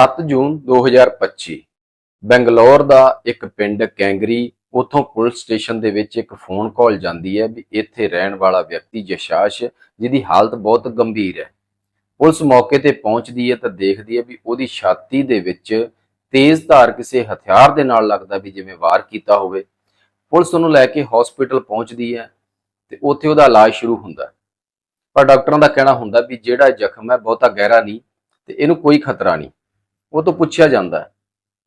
7 ਜੂਨ 2025 ਬੰਗਲੌਰ ਦਾ ਇੱਕ ਪਿੰਡ ਕੈਂਗਰੀ, ਉਥੋਂ ਪੁਲਿਸ ਸਟੇਸ਼ਨ ਦੇ ਵਿੱਚ ਇੱਕ ਫੋਨ ਕਾਲ ਜਾਂਦੀ ਹੈ ਵੀ ਇੱਥੇ ਰਹਿਣ ਵਾਲਾ ਵਿਅਕਤੀ ਜਸ਼ਾਸ਼, ਜਿਹਦੀ ਹਾਲਤ ਬਹੁਤ ਗੰਭੀਰ ਹੈ। ਪੁਲਿਸ ਮੌਕੇ ਤੇ ਪਹੁੰਚਦੀ ਹੈ ਤਾਂ ਦੇਖਦੀ ਹੈ ਵੀ ਉਹਦੀ ਛਾਤੀ ਦੇ ਵਿੱਚ ਤੇਜ਼ ਧਾਰ ਕਿਸੇ ਹਥਿਆਰ ਦੇ ਨਾਲ ਲੱਗਦਾ ਵੀ ਜਿਵੇਂ ਵਾਰ ਕੀਤਾ ਹੋਵੇ। ਪੁਲਿਸ ਉਹਨੂੰ ਲੈ ਕੇ ਹਸਪੀਟਲ ਪਹੁੰਚਦੀ ਹੈ ਤੇ ਉੱਥੇ ਉਹਦਾ ਇਲਾਜ ਸ਼ੁਰੂ ਹੁੰਦਾ ਪਰ ਡਾਕਟਰਾਂ ਦਾ ਕਹਿਣਾ ਹੁੰਦਾ ਵੀ ਜਿਹੜਾ ਜ਼ਖਮ ਹੈ ਬਹੁਤਾ ਗਹਿਰਾ ਨਹੀਂ ਤੇ ਇਹਨੂੰ ਕੋਈ ਖਤਰਾ ਨਹੀਂ। ਉਹ ਤੋਂ ਪੁੱਛਿਆ ਜਾਂਦਾ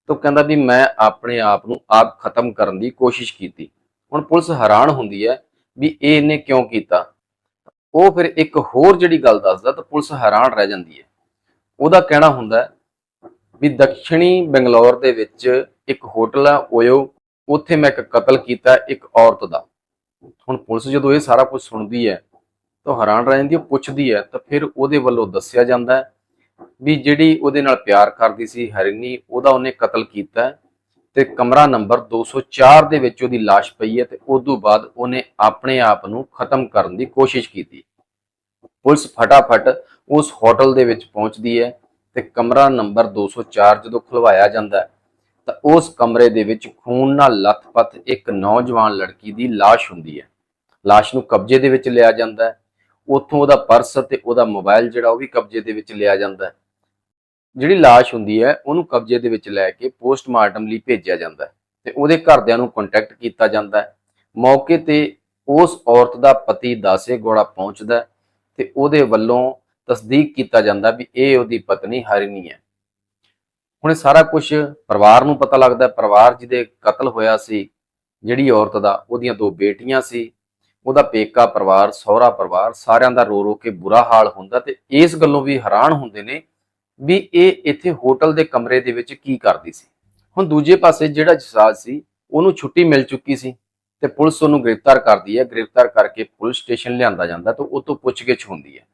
ਤਾਂ ਉਹ ਕਹਿੰਦਾ ਵੀ ਮੈਂ ਆਪਣੇ ਆਪ ਨੂੰ ਆਪ ਖਤਮ ਕਰਨ ਦੀ ਕੋਸ਼ਿਸ਼ ਕੀਤੀ। ਹੁਣ ਪੁਲਿਸ ਹੈਰਾਨ ਹੁੰਦੀ ਹੈ ਵੀ ਇਹ ਇਹਨੇ ਕਿਉਂ ਕੀਤਾ? ਉਹ ਫਿਰ ਇੱਕ ਹੋਰ ਜਿਹੜੀ ਗੱਲ ਦੱਸਦਾ ਤਾਂ ਪੁਲਿਸ ਹੈਰਾਨ ਰਹਿ ਜਾਂਦੀ ਹੈ। ਉਹਦਾ ਕਹਿਣਾ ਹੁੰਦਾ ਵੀ ਦੱਖਣੀ ਬੰਗਲੌਰ ਦੇ ਵਿੱਚ ਇੱਕ ਹੋਟਲ ਹੈ, ਓਯੋ, ਉੱਥੇ ਮੈਂ ਇੱਕ ਕਤਲ ਕੀਤਾ ਇੱਕ ਔਰਤ ਦਾ। ਹੁਣ ਪੁਲਿਸ ਜਦੋਂ ਇਹ ਸਾਰਾ ਕੁਝ ਸੁਣਦੀ ਹੈ ਤਾਂ ਹੈਰਾਨ ਰਹਿ ਜਾਂਦੀ ਹੈ, ਪੁੱਛਦੀ ਹੈ ਤਾਂ ਫਿਰ ਉਹਦੇ ਵੱਲੋਂ ਦੱਸਿਆ ਜਾਂਦਾ ਹੈ ਵੀ ਜਿਹੜੀ ਉਹਦੇ ਨਾਲ ਪਿਆਰ ਕਰਦੀ ਸੀ ਹਰਿਨੀ ਉਹਦਾ ਉਹਨੇ ਕਤਲ ਕੀਤਾ ਹੈ ਤੇ ਕਮਰਾ ਨੰਬਰ 204 ਦੇ ਵਿੱਚ ਉਹਦੀ লাশ ਪਈ ਹੈ ਤੇ ਉਸ ਤੋਂ ਬਾਅਦ ਉਹਨੇ ਆਪਣੇ ਆਪ ਨੂੰ ਖਤਮ ਕਰਨ ਦੀ ਕੋਸ਼ਿਸ਼ ਕੀਤੀ ਪੁਲਿਸ ਫਟਾਫਟ ਉਸ ਹੋਟਲ ਦੇ ਵਿੱਚ ਪਹੁੰਚਦੀ ਹੈ ਤੇ ਕਮਰਾ ਨੰਬਰ 204 ਜਦੋਂ ਖੁਲਵਾਇਆ ਜਾਂਦਾ ਹੈ ਤਾਂ ਉਸ ਕਮਰੇ ਦੇ ਵਿੱਚ ਖੂਨ ਨਾਲ ਲੱਥਪੱਥ ਇੱਕ ਨੌਜਵਾਨ ਲੜਕੀ ਦੀ লাশ ਹੁੰਦੀ ਹੈ লাশ ਨੂੰ ਕਬਜ਼ੇ ਦੇ ਵਿੱਚ ਲਿਆ ਜਾਂਦਾ ਹੈ ਉੱਥੋਂ ਉਹਦਾ ਪਰਸ ਤੇ ਉਹਦਾ ਮੋਬਾਈਲ ਜਿਹੜਾ ਉਹ ਵੀ ਕਬਜ਼ੇ ਦੇ ਵਿੱਚ ਲਿਆ ਜਾਂਦਾ ਹੈ ਜਿਹੜੀ লাশ ਹੁੰਦੀ ਹੈ, ਉਹਨੂੰ ਕਬਜ਼ੇ ਦੇ ਵਿੱਚ ਲੈ ਕੇ ਪੋਸਟਮਾਰਟਮ ਲਈ ਭੇਜਿਆ ਜਾਂਦਾ ਹੈ ਤੇ ਉਹਦੇ ਘਰਦਿਆਂ ਨੂੰ ਕੰਟੈਕਟ ਕੀਤਾ ਜਾਂਦਾ ਹੈ। ਮੌਕੇ ਤੇ ਉਸ ਔਰਤ ਦਾ ਪਤੀ ਦਾਸੇ ਗੋੜਾ ਪਹੁੰਚਦਾ ਹੈ ਤੇ ਉਹਦੇ ਵੱਲੋਂ ਤਸਦੀਕ ਕੀਤਾ ਜਾਂਦਾ ਵੀ ਇਹ ਉਹਦੀ ਪਤਨੀ ਹਰਿਨੀ ਹੈ। ਹੁਣ ਸਾਰਾ ਕੁਝ ਪਰਿਵਾਰ ਨੂੰ ਪਤਾ ਲੱਗਦਾ ਪਰਿਵਾਰ ਜਿਹਦੇ ਕਤਲ ਹੋਇਆ ਸੀ, ਜਿਹੜੀ ਔਰਤ ਦਾ, ਉਹਦੀਆਂ ਦੋ ਬੇਟੀਆਂ ਸੀ, ਉਹਦਾ ਪੇਕਾ ਪਰਿਵਾਰ, ਸਹੁਰਾ ਪਰਿਵਾਰ, ਸਾਰਿਆਂ ਦਾ ਰੋ ਰੋ ਕੇ ਬੁਰਾ ਹਾਲ ਹੁੰਦਾ ਤੇ ਇਸ ਗੱਲੋਂ ਵੀ ਹੈਰਾਨ ਹੁੰਦੇ ਨੇ ਵੀ ਇਹ ਇੱਥੇ ਹੋਟਲ ਦੇ ਕਮਰੇ ਦੇ ਵਿੱਚ ਕੀ ਕਰਦੀ ਸੀ। ਹੁਣ ਦੂਜੇ ਪਾਸੇ ਜਿਹੜਾ ਜਸਾਜ ਸੀ, ਉਹਨੂੰ ਛੁੱਟੀ ਮਿਲ ਚੁੱਕੀ ਸੀ ਤੇ ਪੁਲਿਸ ਉਹਨੂੰ ਗ੍ਰਿਫਤਾਰ ਕਰਦੀ ਹੈ। ਗ੍ਰਿਫਤਾਰ ਕਰਕੇ ਪੁਲਿਸ ਸਟੇਸ਼ਨ ਲਿਆਂਦਾ ਜਾਂਦਾ ਤਾਂ ਉਹ ਤੋਂ ਪੁੱਛਗਿੱਛ ਹੁੰਦੀ ਹੈ।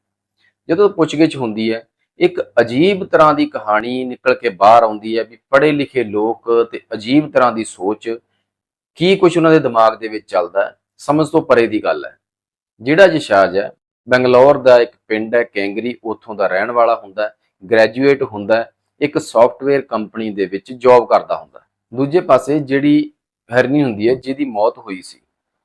ਜਦੋਂ ਪੁੱਛਗਿੱਛ ਹੁੰਦੀ ਹੈ, ਇੱਕ ਅਜੀਬ ਤਰ੍ਹਾਂ ਦੀ ਕਹਾਣੀ ਨਿਕਲ ਕੇ ਬਾਹਰ ਆਉਂਦੀ ਹੈ ਵੀ ਪੜ੍ਹੇ ਲਿਖੇ ਲੋਕ ਤੇ ਅਜੀਬ ਤਰ੍ਹਾਂ ਦੀ ਸੋਚ ਕੀ ਕੁਝ ਉਹਨਾਂ ਦੇ ਦਿਮਾਗ ਦੇ ਵਿੱਚ ਚੱਲਦਾ ਹੈ, ਸਮਝ ਤੋਂ ਪਰੇ ਦੀ ਗੱਲ ਹੈ। ਜਿਹੜਾ ਜਸ਼ਾਜ ਹੈ, ਬੰਗਲੌਰ ਦਾ ਇੱਕ ਪਿੰਡ ਹੈ, ਕੈਂਗਰੀ, ਉੱਥੋਂ ਦਾ ਰਹਿਣ ਵਾਲਾ ਹੁੰਦਾ ਹੈ। ਗ੍ਰੈਜੂਏਟ ਹੁੰਦਾ ਇੱਕ ਸੌਫਟਵੇਅਰ ਕੰਪਨੀ ਦੇ ਵਿੱਚ ਜੌਬ ਕਰਦਾ ਹੁੰਦਾ ਦੂਜੇ ਪਾਸੇ ਜਿਹੜੀ ਹਰਨੀ ਹੁੰਦੀ ਹੈ, ਜਿਹਦੀ ਮੌਤ ਹੋਈ ਸੀ,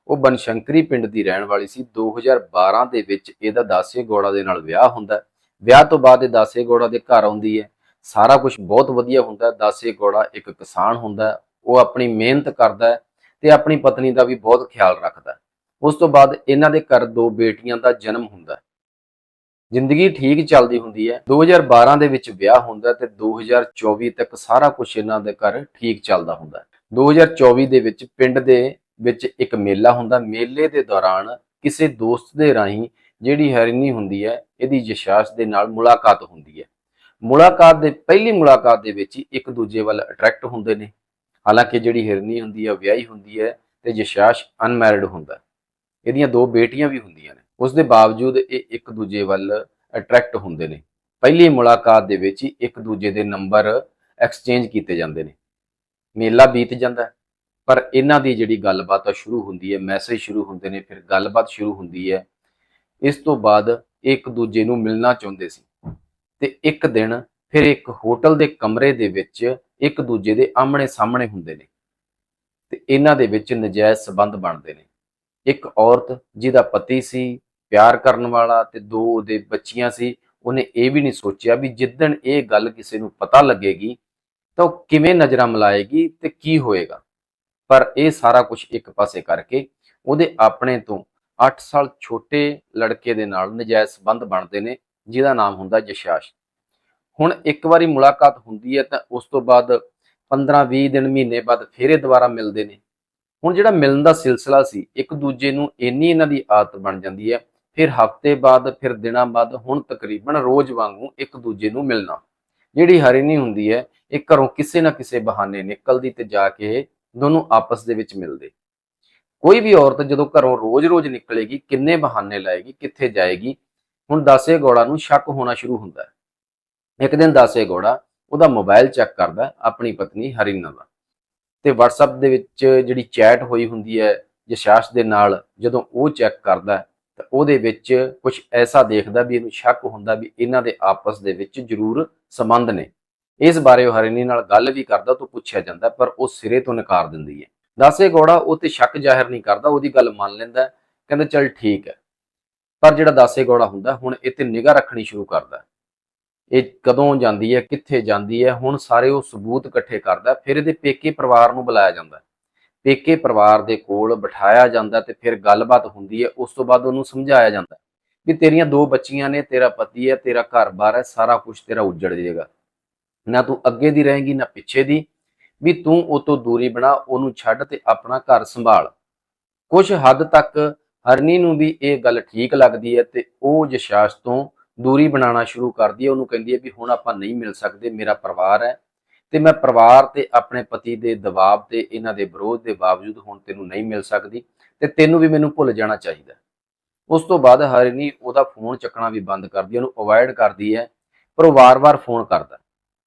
ਉਹ ਬਨਸ਼ੰਕਰੀ ਪਿੰਡ ਦੀ ਰਹਿਣ ਵਾਲੀ ਸੀ। 2012 ਦੇ ਵਿੱਚ ਇਹਦਾ ਦਾਸੇ ਗੋੜਾ ਦੇ ਨਾਲ ਵਿਆਹ ਹੁੰਦਾ ਵਿਆਹ ਤੋਂ ਬਾਅਦ ਇਹ ਦਾਸੇ ਗੋੜਾ ਦੇ ਘਰ ਆਉਂਦੀ ਹੈ। ਸਾਰਾ ਕੁਝ ਬਹੁਤ ਵਧੀਆ ਹੁੰਦਾ ਦਾਸੇ ਗੋੜਾ ਇੱਕ ਕਿਸਾਨ ਹੁੰਦਾ ਉਹ ਆਪਣੀ ਮਿਹਨਤ ਕਰਦਾ ਹੈ ਤੇ ਆਪਣੀ ਪਤਨੀ ਦਾ ਵੀ ਬਹੁਤ ਖਿਆਲ ਰੱਖਦਾ ਉਸ ਤੋਂ ਬਾਅਦ ਇਹਨਾਂ ਦੇ ਘਰ ਦੋ ਬੇਟੀਆਂ ਦਾ ਜਨਮ ਹੁੰਦਾ ਜ਼ਿੰਦਗੀ ਠੀਕ ਚੱਲਦੀ ਹੁੰਦੀ ਹੈ। 2012 ਦੇ ਵਿੱਚ ਵਿਆਹ ਹੁੰਦਾ ਹੈ ਤੇ 2024 ਤੱਕ ਸਾਰਾ ਕੁਝ ਇਹਨਾਂ ਦੇ ਘਰ ਠੀਕ ਚੱਲਦਾ ਹੁੰਦਾ ਹੈ। 2024 ਦੇ ਵਿੱਚ ਪਿੰਡ ਦੇ ਵਿੱਚ ਇੱਕ ਮੇਲਾ ਹੁੰਦਾ। ਮੇਲੇ ਦੇ ਦੌਰਾਨ ਕਿਸੇ ਦੋਸਤ ਦੇ ਰਾਹੀਂ ਜਿਹੜੀ ਹਰਿਨੀ ਹੁੰਦੀ ਹੈ, ਇਹਦੀ ਜਸ਼ਾਸ਼ ਦੇ ਨਾਲ ਮੁਲਾਕਾਤ ਹੁੰਦੀ ਹੈ। ਮੁਲਾਕਾਤ ਦੇ, ਪਹਿਲੀ ਮੁਲਾਕਾਤ ਦੇ ਵਿੱਚ ਹੀ ਇੱਕ ਦੂਜੇ ਵੱਲ ਅਟਰੈਕਟ ਹੁੰਦੇ ਨੇ। ਹਾਲਾਂਕਿ ਜਿਹੜੀ ਹਿਰਨੀ ਹੁੰਦੀ ਹੈ ਵਿਆਹੀ ਹੁੰਦੀ ਹੈ ਤੇ ਜਸ਼ਾਸ਼ ਅਨਮੈਰਿਡ ਹੁੰਦਾ ਇਹਦੀਆਂ ਦੋ ਬੇਟੀਆਂ ਵੀ ਹੁੰਦੀਆਂ ਨੇ। ਉਸ ਦੇ ਬਾਵਜੂਦ ਇਹ ਇੱਕ ਦੂਜੇ ਵੱਲ ਅਟਰੈਕਟ ਹੁੰਦੇ ਨੇ। ਪਹਿਲੀ ਮੁਲਾਕਾਤ ਦੇ ਵਿੱਚ ਹੀ ਇੱਕ ਦੂਜੇ ਦੇ ਨੰਬਰ ਐਕਸਚੇਂਜ ਕੀਤੇ ਜਾਂਦੇ ਨੇ। ਮੇਲਾ ਬੀਤ ਜਾਂਦਾ ਪਰ ਇਹਨਾਂ ਦੀ ਜਿਹੜੀ ਗੱਲਬਾਤ ਆ ਸ਼ੁਰੂ ਹੁੰਦੀ ਹੈ ਮੈਸੇਜ ਸ਼ੁਰੂ ਹੁੰਦੇ ਨੇ, ਫਿਰ ਗੱਲਬਾਤ ਸ਼ੁਰੂ ਹੁੰਦੀ ਹੈ। ਇਸ ਤੋਂ ਬਾਅਦ ਇਹ ਇੱਕ ਦੂਜੇ ਨੂੰ ਮਿਲਣਾ ਚਾਹੁੰਦੇ ਸੀ ਤੇ ਇੱਕ ਦਿਨ ਫਿਰ ਇੱਕ ਹੋਟਲ ਦੇ ਕਮਰੇ ਦੇ ਵਿੱਚ ਇੱਕ ਦੂਜੇ ਦੇ ਆਹਮਣੇ ਸਾਹਮਣੇ ਹੁੰਦੇ ਨੇ ਤੇ ਇਹਨਾਂ ਦੇ ਵਿੱਚ ਨਜਾਇਜ਼ ਸਬੰਧ ਬਣਦੇ ਨੇ। ਇੱਕ ਔਰਤ ਜਿਹਦਾ ਪਤੀ ਸੀ, ਪਿਆਰ ਕਰਨ ਵਾਲਾ ਤੇ ਦੋ ਉਹਦੇ ਬੱਚੀਆਂ ਸੀ, ਉਹਨੇ ਇਹ ਵੀ ਨਹੀਂ ਸੋਚਿਆ ਵੀ ਜਿੱਦਣ ਇਹ ਗੱਲ ਕਿਸੇ ਨੂੰ ਪਤਾ ਲੱਗੇਗੀ ਤਾਂ ਉਹ ਕਿਵੇਂ ਨਜ਼ਰਾਂ ਮਿਲਾਏਗੀ ਤੇ ਕੀ ਹੋਏਗਾ। ਪਰ ਇਹ ਸਾਰਾ ਕੁਝ ਇੱਕ ਪਾਸੇ ਕਰਕੇ ਉਹਦੇ ਆਪਣੇ ਤੋਂ 8 ਸਾਲ ਛੋਟੇ ਲੜਕੇ ਦੇ ਨਾਲ ਨਜਾਇਜ਼ ਸਬੰਧ ਬਣਦੇ ਨੇ, ਜਿਹਦਾ ਨਾਮ ਹੁੰਦਾ ਜਸ਼ਾਸ਼। ਹੁਣ ਇੱਕ ਵਾਰੀ ਮੁਲਾਕਾਤ ਹੁੰਦੀ ਹੈ ਤਾਂ ਉਸ ਤੋਂ ਬਾਅਦ 15-20 ਦਿਨ ਮਹੀਨੇ ਬਾਅਦ ਫੇਰੇ ਦੁਬਾਰਾ ਮਿਲਦੇ ਨੇ। ਹੁਣ ਜਿਹੜਾ ਮਿਲਣ ਦਾ ਸਿਲਸਿਲਾ ਸੀ, ਇੱਕ ਦੂਜੇ ਨੂੰ ਇੰਨੀ ਇਹਨਾਂ ਦੀ ਆਦਤ ਬਣ ਜਾਂਦੀ ਹੈ, ਫਿਰ ਹਫ਼ਤੇ ਬਾਅਦ, ਫਿਰ ਦਿਨਾਂ ਬਾਅਦ, ਹੁਣ ਤਕਰੀਬਨ ਰੋਜ਼ ਵਾਂਗੂ ਇੱਕ ਦੂਜੇ ਨੂੰ ਮਿਲਣਾ। ਜਿਹੜੀ ਹਰਿਨੀ ਹੁੰਦੀ ਹੈ, ਇਹ ਘਰੋਂ ਕਿਸੇ ਨਾ ਕਿਸੇ ਬਹਾਨੇ ਨਿਕਲਦੀ ਤੇ ਜਾ ਕੇ ਦੋਨੋਂ ਆਪਸ ਦੇ ਵਿੱਚ ਮਿਲਦੇ। ਕੋਈ ਵੀ ਔਰਤ ਜਦੋਂ ਘਰੋਂ ਰੋਜ਼-ਰੋਜ਼ ਨਿਕਲੇਗੀ, ਕਿੰਨੇ ਬਹਾਨੇ ਲਾਏਗੀ, ਕਿੱਥੇ ਜਾਏਗੀ, ਹੁਣ ਦਾਸੇ ਗੋੜਾ ਨੂੰ ਸ਼ੱਕ ਹੋਣਾ ਸ਼ੁਰੂ ਹੁੰਦਾ ਹੈ। ਇੱਕ ਦਿਨ ਦਾਸੇ ਗੋੜਾ ਉਹਦਾ ਮੋਬਾਈਲ ਚੈੱਕ ਕਰਦਾ ਆਪਣੀ ਪਤਨੀ ਹਰੀਨਾ ਦਾ। ਤੇ WhatsApp ਦੇ ਵਿੱਚ ਜਿਹੜੀ ਚੈਟ ਹੋਈ ਹੁੰਦੀ ਹੈ ਜਸ਼ਾਸ਼ ਦੇ ਨਾਲ, ਜਦੋਂ ਉਹ ਚੈੱਕ ਕਰਦਾ ਤਾਂ ਉਹਦੇ ਵਿੱਚ ਕੁਝ ਐਸਾ ਦੇਖਦਾ ਵੀ ਇਹਨੂੰ ਸ਼ੱਕ ਹੁੰਦਾ ਵੀ ਇਹਨਾਂ ਦੇ ਆਪਸ ਦੇ ਵਿੱਚ ਜ਼ਰੂਰ ਸੰਬੰਧ ਨੇ। ਇਸ ਬਾਰੇ ਉਹ ਹਰਿਨੀ ਨਾਲ ਗੱਲ ਵੀ ਕਰਦਾ ਤੋਂ ਪੁੱਛਿਆ ਜਾਂਦਾ, ਪਰ ਉਹ ਸਿਰੇ ਤੋਂ ਨਕਾਰ ਦਿੰਦੀ ਹੈ। ਦਾਸੇ ਗੌੜਾ ਉਹ ਤੇ ਸ਼ੱਕ ਜ਼ਾਹਿਰ ਨਹੀਂ ਕਰਦਾ, ਉਹਦੀ ਗੱਲ ਮੰਨ ਲੈਂਦਾ ਕਹਿੰਦਾ ਚੱਲ ਠੀਕ ਹੈ। ਪਰ ਜਿਹੜਾ ਦਾਸੇ ਗੌੜਾ ਹੁੰਦਾ, ਹੁਣ ਇੱਥੇ ਤੇ ਨਿਗਾਹ ਰੱਖਣੀ ਸ਼ੁਰੂ ਕਰਦਾ ਇਹ ਕਦੋਂ ਜਾਂਦੀ ਹੈ, ਕਿੱਥੇ ਜਾਂਦੀ ਹੈ, ਹੁਣ ਸਾਰੇ ਉਹ ਸਬੂਤ ਇਕੱਠੇ ਕਰਦਾ, ਫਿਰ ਇਹਦੇ ਪੇਕੇ ਪਰਿਵਾਰ ਨੂੰ ਬੁਲਾਇਆ ਜਾਂਦਾ। ਪੇਕੇ ਪਰਿਵਾਰ ਦੇ ਕੋਲ ਬਿਠਾਇਆ ਜਾਂਦਾ ਤੇ ਫਿਰ ਗੱਲਬਾਤ ਹੁੰਦੀ ਹੈ, ਉਸ ਤੋਂ ਬਾਅਦ ਉਹਨੂੰ ਸਮਝਾਇਆ ਜਾਂਦਾ ਹੈ ਵੀ ਤੇਰੀਆਂ ਦੋ ਬੱਚੀਆਂ ਨੇ, ਤੇਰਾ ਪਤੀ ਹੈ, ਤੇਰਾ ਘਰ-ਬਾਰ ਹੈ, ਸਾਰਾ ਕੁਝ ਤੇਰਾ ਉੱਜੜ ਜਾਏਗਾ ਨਾ ਤੂੰ ਅੱਗੇ ਦੀ ਰਹੇਗੀ, ਨਾ ਪਿੱਛੇ ਦੀ। ਵੀ ਤੂੰ ਉਹ ਤੋਂ ਦੂਰੀ ਬਣਾ, ਉਹਨੂੰ ਛੱਡ ਤੇ ਆਪਣਾ ਘਰ ਸੰਭਾਲ। ਕੁਝ ਹੱਦ ਤੱਕ ਹਰਨੀ ਨੂੰ ਵੀ ਇਹ ਗੱਲ ਠੀਕ ਲੱਗਦੀ ਹੈ ਤੇ ਉਹ ਜਸ਼ਾਸ ਤੋਂ ਦੂਰੀ ਬਣਾਉਣਾ ਸ਼ੁਰੂ ਕਰਦੀ ਹੈ ਉਹਨੂੰ ਕਹਿੰਦੀ ਹੈ ਵੀ ਹੁਣ ਆਪਾਂ ਨਹੀਂ ਮਿਲ ਸਕਦੇ, ਮੇਰਾ ਪਰਿਵਾਰ ਹੈ ਤੇ ਮੈਂ ਪਰਿਵਾਰ ਤੇ ਆਪਣੇ ਪਤੀ ਦੇ ਦਬਾਅ ਤੇ ਇਹਨਾਂ ਦੇ ਵਿਰੋਧ ਦੇ ਬਾਵਜੂਦ ਹੁਣ ਤੈਨੂੰ ਨਹੀਂ ਮਿਲ ਸਕਦੀ ਤੇ ਤੈਨੂੰ ਵੀ ਮੈਨੂੰ ਭੁੱਲ ਜਾਣਾ ਚਾਹੀਦਾ ਉਸ ਤੋਂ ਬਾਅਦ ਹਰਿਨੀ ਉਹਦਾ ਫੋਨ ਚੱਕਣਾ ਵੀ ਬੰਦ ਕਰਦੀ ਹੈ, ਉਹਨੂੰ ਅਵੋਇਡ ਕਰਦੀ ਹੈ, ਪਰ ਉਹ ਵਾਰ-ਵਾਰ ਫੋਨ ਕਰਦਾ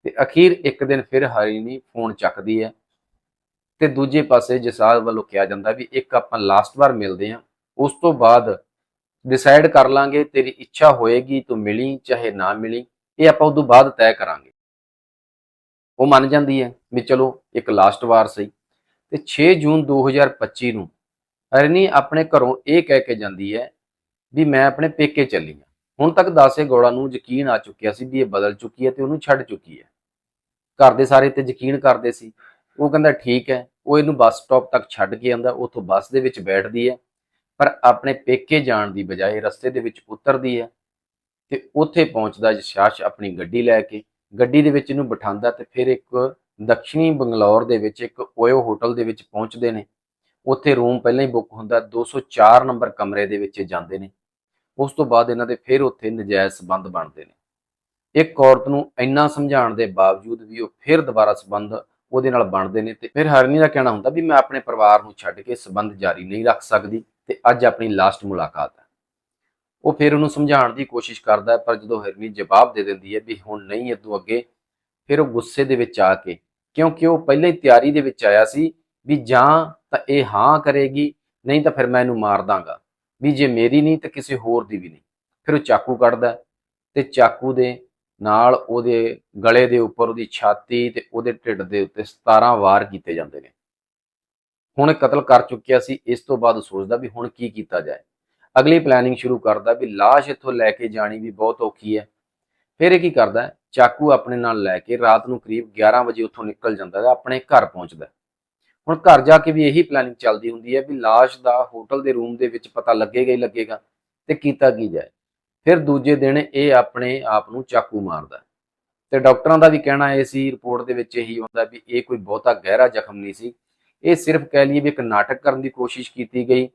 ਤੇ ਅਖੀਰ ਇੱਕ ਦਿਨ ਫਿਰ ਹਰਿਨੀ ਫੋਨ ਚੱਕਦੀ ਹੈ ਤੇ ਦੂਜੇ ਪਾਸੇ ਜਸਾਦ ਵੱਲੋਂ ਕਿਹਾ ਜਾਂਦਾ ਵੀ ਇੱਕ ਆਪਾਂ ਲਾਸਟ ਵਾਰ ਮਿਲਦੇ ਹਾਂ, ਉਸ ਤੋਂ ਬਾਅਦ ਡਿਸਾਈਡ ਕਰ ਲਾਂਗੇ, ਤੇਰੀ ਇੱਛਾ ਹੋਏਗੀ, ਤੂੰ ਮਿਲੀ ਚਾਹੇ ਨਾ ਮਿਲੀ, ਇਹ ਆਪਾਂ ਉਦੋਂ ਬਾਅਦ ਤੈਅ ਕਰਾਂਗੇ। ਉਹ ਮੰਨ ਜਾਂਦੀ ਹੈ ਵੀ ਚਲੋ ਇੱਕ ਲਾਸਟ ਵਾਰ ਸਹੀ। ਤੇ 6 ਜੂਨ 2025 ਨੂੰ ਹਰਿਨੀ ਆਪਣੇ ਘਰੋਂ ਇਹ ਕਹਿ ਕੇ ਜਾਂਦੀ ਹੈ ਵੀ ਮੈਂ ਆਪਣੇ ਪੇਕੇ ਚੱਲੀ ਹਾਂ। ਹੁਣ ਤੱਕ ਦਾਸੇ ਗੌੜਾ ਨੂੰ ਯਕੀਨ ਆ ਚੁੱਕਿਆ ਸੀ ਵੀ ਇਹ ਬਦਲ ਚੁੱਕੀ ਹੈ ਤੇ ਉਹਨੂੰ ਛੱਡ ਚੁੱਕੀ ਹੈ। ਘਰ ਦੇ ਸਾਰੇ ਤੇ ਯਕੀਨ ਕਰਦੇ ਸੀ। ਉਹ ਕਹਿੰਦਾ ਠੀਕ ਹੈ, ਉਹ ਇਹਨੂੰ ਬੱਸ ਸਟਾਪ ਤੱਕ ਛੱਡ ਕੇ ਆਂਦਾ ਉੱਥੋਂ ਬੱਸ ਦੇ ਵਿੱਚ ਬੈਠਦੀ ਹੈ। ਪਰ ਆਪਣੇ ਪੇਕੇ ਜਾਣ ਦੀ ਬਜਾਏ ਰਸਤੇ ਦੇ ਵਿੱਚ ਉਤਰਦੀ ਹੈ ਤੇ ਉੱਥੇ ਪਹੁੰਚਦਾ ਜਸ਼ਾਸ਼ ਆਪਣੀ ਗੱਡੀ ਲੈ ਕੇ, ਗੱਡੀ ਦੇ ਵਿੱਚ ਇਹਨੂੰ ਬਿਠਾਉਂਦਾ ਤੇ ਫਿਰ ਇੱਕ ਦક્ષਿਣੀ ਬੰਗਲੌਰ ਦੇ ਵਿੱਚ, ਇੱਕ ਓਯੋ ਹੋਟਲ ਦੇ ਵਿੱਚ ਪਹੁੰਚਦੇ ਨੇ। ਉੱਥੇ ਰੂਮ ਪਹਿਲਾਂ ਹੀ ਬੁੱਕ ਹੁੰਦਾ 204 ਨੰਬਰ ਕਮਰੇ ਦੇ ਵਿੱਚ ਜਾਂਦੇ ਨੇ। ਉਸ ਤੋਂ ਬਾਅਦ ਇਹਨਾਂ ਦੇ ਫਿਰ ਉੱਥੇ ਨਜਾਇਜ਼ ਸਬੰਧ ਬਣਦੇ ਨੇ। ਇੱਕ ਔਰਤ ਨੂੰ ਇੰਨਾ ਸਮਝਾਉਣ ਦੇ ਬਾਵਜੂਦ ਵੀ ਉਹ ਫਿਰ ਦੁਬਾਰਾ ਸਬੰਧ ਉਹਦੇ ਨਾਲ ਬਣਦੇ ਨੇ ਤੇ ਫਿਰ ਹਰਨੀ ਦਾ ਕਹਿਣਾ ਹੁੰਦਾ ਵੀ ਮੈਂ ਆਪਣੇ ਪਰਿਵਾਰ ਨੂੰ ਛੱਡ ਕੇ ਸਬੰਧ ਜਾਰੀ ਨਹੀਂ ਰੱਖ ਸਕਦੀ। ਤੇ ਅੱਜ ਆਪਣੀ ਲਾਸਟ ਮੁਲਾਕਾਤ ਹੈ। ਉਹ ਫਿਰ ਉਹਨੂੰ ਸਮਝਾਉਣ ਦੀ ਕੋਸ਼ਿਸ਼ ਕਰਦਾ ਹੈ, ਪਰ ਜਦੋਂ ਹਰਨੀ ਜਵਾਬ ਦੇ ਦਿੰਦੀ ਹੈ ਵੀ ਹੁਣ ਨਹੀਂ ਇਦੋਂ ਅੱਗੇ, ਫਿਰ ਉਹ ਗੁੱਸੇ ਦੇ ਵਿੱਚ ਆ ਕੇ, ਕਿਉਂਕਿ ਉਹ ਪਹਿਲਾਂ ਹੀ ਤਿਆਰੀ ਦੇ ਵਿੱਚ ਆਇਆ ਸੀ ਵੀ ਜਾਂ ਤਾਂ ਇਹ ਹਾਂ ਕਰੇਗੀ, ਨਹੀਂ ਤਾਂ ਫਿਰ ਮੈਂ ਇਹਨੂੰ ਮਾਰ ਦਾਂਗਾ। ਵੀ ਜੇ ਮੇਰੀ ਨਹੀਂ ਤਾਂ ਕਿਸੇ ਹੋਰ ਦੀ ਵੀ ਨਹੀਂ। ਫਿਰ ਉਹ ਚਾਕੂ ਕੱਢਦਾ ਹੈ ਤੇ ਚਾਕੂ ਦੇ ਨਾਲ ਉਹਦੇ ਗਲੇ ਦੇ ਉੱਪਰ ਉਹਦੀ ਛਾਤੀ ਤੇ ਉਹਦੇ ਢਿੱਡ ਦੇ ਉੱਤੇ 17 ਵਾਰ ਕੀਤੇ ਜਾਂਦੇ ਨੇ। ਹੁਣ ਇਹ ਕਤਲ ਕਰ ਚੁੱਕਿਆ ਸੀ, ਇਸ ਤੋਂ ਬਾਅਦ ਸੋਚਦਾ ਵੀ ਹੁਣ ਕੀ ਕੀਤਾ ਜਾਏ। ਅਗਲੀ ਪਲੈਨਿੰਗ ਸ਼ੁਰੂ ਕਰਦਾ ਵੀ ਲਾਸ਼ ਇੱਥੋਂ ਲੈ ਕੇ ਜਾਣੀ ਵੀ ਬਹੁਤ ਔਖੀ ਹੈ। ਫਿਰ ਇਹ ਕੀ ਕਰਦਾ ਚਾਕੂ ਆਪਣੇ ਨਾਲ ਲੈ ਕੇ ਰਾਤ ਨੂੰ ਕਰੀਬ 11 ਵਜੇ ਉੱਥੋਂ ਨਿਕਲ ਜਾਂਦਾ ਹੈ, ਆਪਣੇ ਘਰ ਪਹੁੰਚਦਾ ਹੁਣ ਘਰ ਜਾ ਕੇ ਵੀ ਇਹੀ ਪਲੈਨਿੰਗ ਚੱਲਦੀ ਹੁੰਦੀ ਹੈ ਵੀ ਲਾਸ਼ ਦਾ ਹੋਟਲ ਦੇ ਰੂਮ ਦੇ ਵਿੱਚ ਪਤਾ ਲੱਗੇਗਾ ਹੀ ਲੱਗੇਗਾ ਤੇ ਕੀਤਾ ਕੀ ਜਾਏ। ਫਿਰ ਦੂਜੇ ਦਿਨ ਇਹ ਆਪਣੇ ਆਪ ਨੂੰ ਚਾਕੂ ਮਾਰਦਾ ਹੈ। ਤੇ ਡਾਕਟਰਾਂ ਦਾ ਵੀ ਕਹਿਣਾ ਇਹ ਸੀ ਰਿਪੋਰਟ ਦੇ ਵਿੱਚ ਇਹੀ ਹੁੰਦਾ ਵੀ ਇਹ ਕੋਈ ਬਹੁਤਾ ਗਹਿਰਾ ਜ਼ਖਮ ਨਹੀਂ ਸੀ। ਇਹ ਸਿਰਫ ਕਹਿ ਲਈਏ ਵੀ ਇੱਕ ਨਾਟਕ ਕਰਨ ਦੀ ਕੋਸ਼ਿਸ਼ ਕੀਤੀ ਗਈ,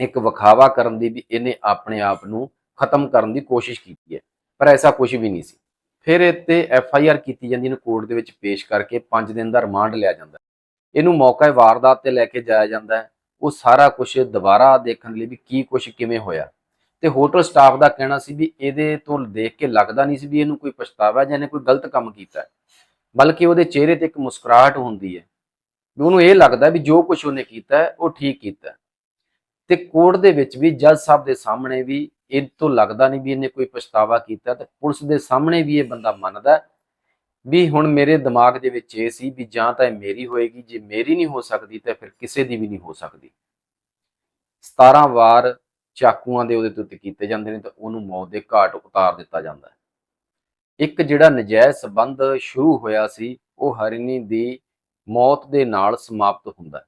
ਇੱਕ ਵਿਖਾਵਾ ਕਰਨ ਦੀ ਵੀ ਇਹਨੇ ਆਪਣੇ ਆਪ ਨੂੰ ਖਤਮ ਕਰਨ ਦੀ ਕੋਸ਼ਿਸ਼ ਕੀਤੀ ਹੈ, ਪਰ ਐਸਾ ਕੁਝ ਵੀ ਨਹੀਂ ਸੀ। ਫਿਰ ਇਹ ਤੇ ਐਫ ਆਈ ਆਰ ਕੀਤੀ ਜਾਂਦੀ ਇਹਨੂੰ ਕੋਰਟ ਦੇ ਵਿੱਚ ਪੇਸ਼ ਕਰਕੇ 5 ਦਿਨ ਦਾ ਰਿਮਾਂਡ ਲਿਆ ਜਾਂਦਾ ਇਹਨੂੰ ਮੌਕਾ ਵਾਰਦਾਤ ਤੇ ਲੈ ਕੇ ਜਾਇਆ ਜਾਂਦਾ ਹੈ। ਉਹ ਸਾਰਾ ਕੁਝ ਦੁਬਾਰਾ ਦੇਖਣ ਲਈ ਵੀ ਕੀ ਕੁਝ ਕਿਵੇਂ ਹੋਇਆ। ਤੇ ਹੋਟਲ ਸਟਾਫ ਦਾ ਕਹਿਣਾ ਸੀ ਵੀ ਇਹਦੇ ਤੋਂ ਦੇਖ ਕੇ ਲੱਗਦਾ ਨਹੀਂ ਸੀ ਵੀ ਇਹਨੂੰ ਕੋਈ ਪਛਤਾਵਾ ਜਾਂ ਇਹਨੇ ਕੋਈ ਗਲਤ ਕੰਮ ਕੀਤਾ ਬਲਕਿ ਉਹਦੇ ਚਿਹਰੇ ਤੇ ਇੱਕ ਮੁਸਕਰਾਹਟ ਹੁੰਦੀ ਹੈ। ਵੀ ਉਹਨੂੰ ਇਹ ਲੱਗਦਾ ਵੀ ਜੋ ਕੁਝ ਉਹਨੇ ਕੀਤਾ ਉਹ ਠੀਕ ਕੀਤਾ ਹੈ। ਤੇ ਕੋਰਟ ਦੇ ਵਿੱਚ ਵੀ ਜੱਜ ਸਾਹਿਬ ਦੇ ਸਾਹਮਣੇ ਵੀ ਇਹ ਤੋਂ ਲੱਗਦਾ ਨਹੀਂ ਵੀ ਇਹਨੇ ਕੋਈ ਪਛਤਾਵਾ ਕੀਤਾ ਤੇ ਪੁਲਿਸ ਦੇ ਸਾਹਮਣੇ ਵੀ ਇਹ ਬੰਦਾ ਮੰਨਦਾ ਵੀ ਹੁਣ ਮੇਰੇ ਦਿਮਾਗ ਦੇ ਵਿੱਚ ਇਹ ਸੀ ਵੀ ਜਾਂ ਤਾਂ ਇਹ ਮੇਰੀ ਹੋਏਗੀ, ਜੇ ਮੇਰੀ ਨਹੀਂ ਹੋ ਸਕਦੀ ਤਾਂ ਫਿਰ ਕਿਸੇ ਦੀ ਵੀ ਨਹੀਂ ਹੋ ਸਕਦੀ 17 ਵਾਰ ਚਾਕੂਆਂ ਦੇ ਉਹਦੇ ਤੇ ਉੱਤੇ ਕੀਤੇ ਜਾਂਦੇ ਨੇ ਤਾਂ ਉਹਨੂੰ ਮੌਤ ਦੇ ਘਾਟ ਉਤਾਰ ਦਿੱਤਾ ਜਾਂਦਾ ਹੈ ਇੱਕ ਜਿਹੜਾ ਨਜਾਇਜ਼ ਸਬੰਧ ਸ਼ੁਰੂ ਹੋਇਆ ਸੀ, ਉਹ ਹਰਿਨੀ ਦੀ ਮੌਤ ਦੇ ਨਾਲ ਸਮਾਪਤ ਹੁੰਦਾ ਹੈ।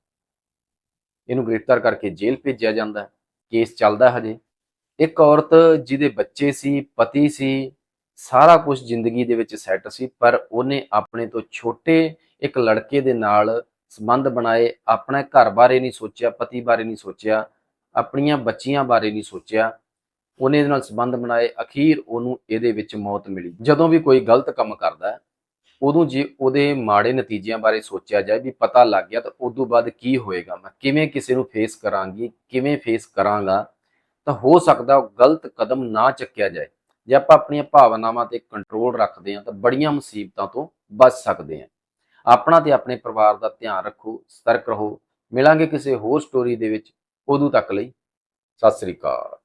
ਇਹਨੂੰ ਗ੍ਰਿਫਤਾਰ ਕਰਕੇ ਜੇਲ੍ਹ ਭੇਜਿਆ ਜਾਂਦਾ ਹੈ। ਕੇਸ ਚੱਲਦਾ ਹਜੇ। ਇੱਕ ਔਰਤ ਜਿਹਦੇ ਬੱਚੇ ਸੀ, ਪਤੀ ਸੀ, ਸਾਰਾ ਕੁਝ ਜ਼ਿੰਦਗੀ ਦੇ ਵਿੱਚ ਸੈੱਟ ਸੀ, ਪਰ ਉਹਨੇ ਆਪਣੇ ਤੋਂ ਛੋਟੇ ਇੱਕ ਲੜਕੇ ਦੇ ਨਾਲ ਸੰਬੰਧ ਬਣਾਏ, ਆਪਣੇ ਘਰ ਬਾਰੇ ਨਹੀਂ ਸੋਚਿਆ, ਪਤੀ ਬਾਰੇ ਨਹੀਂ ਸੋਚਿਆ, ਆਪਣੀਆਂ ਬੱਚੀਆਂ ਬਾਰੇ ਨਹੀਂ ਸੋਚਿਆ। ਉਹਨੇ ਇਹਦੇ ਨਾਲ ਸੰਬੰਧ ਬਣਾਏ। ਅਖੀਰ ਉਹਨੂੰ ਇਹਦੇ ਵਿੱਚ ਮੌਤ ਮਿਲੀ। ਜਦੋਂ ਵੀ ਕੋਈ ਗਲਤ ਕੰਮ ਕਰਦਾ ਉਦੋਂ ਜੇ ਉਹਦੇ ਮਾੜੇ ਨਤੀਜਿਆਂ ਬਾਰੇ ਸੋਚਿਆ ਜਾਏ, ਵੀ ਪਤਾ ਲੱਗ ਗਿਆ ਤਾਂ ਉਦੋਂ ਬਾਅਦ ਕੀ ਹੋਏਗਾ? ਮੈਂ ਕਿਵੇਂ ਕਿਸੇ ਨੂੰ ਫੇਸ ਕਰਾਂਗੀ, ਕਿਵੇਂ ਫੇਸ ਕਰਾਂਗਾ? ਤਾਂ ਹੋ ਸਕਦਾ ਉਹ ਗਲਤ ਕਦਮ ਨਾ ਚੱਕਿਆ ਜਾਏ। ਜੇ ਆਪਾਂ ਆਪਣੀਆਂ ਭਾਵਨਾਵਾਂ ਤੇ ਕੰਟਰੋਲ ਰੱਖਦੇ ਹਾਂ ਤਾਂ ਬੜੀਆਂ ਮੁਸੀਬਤਾਂ ਤੋਂ ਬਚ ਸਕਦੇ ਹਾਂ। ਆਪਣਾ ਤੇ ਆਪਣੇ ਪਰਿਵਾਰ ਦਾ ਧਿਆਨ ਰੱਖੋ, ਸਤਰਕ ਰਹੋ। ਮਿਲਾਂਗੇ ਕਿਸੇ ਹੋਰ ਸਟੋਰੀ ਦੇ ਵਿੱਚ। ਉਦੋਂ ਤੱਕ ਲਈ ਸਤਿ ਸ੍ਰੀ ਅਕਾਲ।